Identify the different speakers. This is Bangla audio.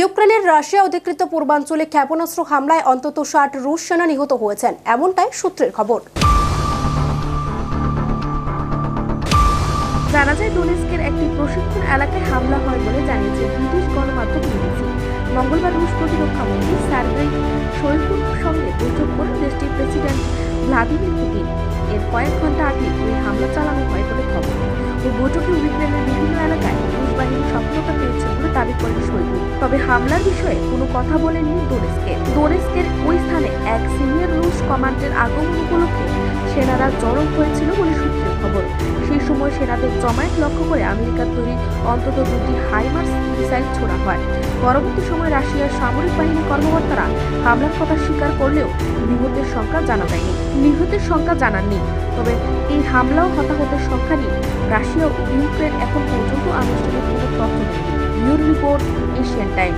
Speaker 1: ইউক্রেনের রাশিয়া অধিকৃত পূর্বাঞ্চলে ক্ষেপণাস্ত্র হামলায় অন্তত ষাট রুশ সেনা নিহত হয়েছেন, এমনটাই সূত্রের খবর।
Speaker 2: জানা যায়, ডোনেস্কের একটি প্রশিক্ষণ এলাকায় হামলা হয় বলে জানিয়েছে ব্রিটিশ গণমাধ্যম বিবিসি। মঙ্গলবার রুশ প্রতিরক্ষা মন্ত্রী সার্গেই শৈগুর সঙ্গে বৈঠক করেন দেশটির প্রেসিডেন্ট ভ্লাদিমির পুতিন। এর কয়েক ঘণ্টা আগে ওই হামলা চালানো হয় বলে খবর। ওই বৈঠকে ইউক্রেনের বিভিন্ন এলাকায় বাহিনী সফলতা পেয়েছে বলে দাবি করেন শৈগু তবে হামলার বিষয়ে কোনো কথা বলেননি ডোনেস্কে। ডোনেস্কের ওই স্থানে এক সিনিয়র রুশ কমান্ডের আগমন উপলক্ষে সেনারা জড়ো হয়েছিল বলে সূত্রের খবর। সেই সময় সেনাদের জমায়েত লক্ষ্য করে আমেরিকার তৈরি অন্তত দুটি হাইমার্স মিসাইল ছোড়া হয়। পরবর্তী সময় রাশিয়ার সামরিক বাহিনী কর্মকর্তারা হামলার কথা স্বীকার করলেও নিহতের সংখ্যা জানা যায়নি। নিহতের সংখ্যা জানাননি, তবে এই হামলা ও হতাহতের সংখ্যা নিয়ে রাশিয়া ও ইউক্রেন এখন পর্যন্ত আনুষ্ঠানিক রিপোর্ট এশিয়ান টাইম।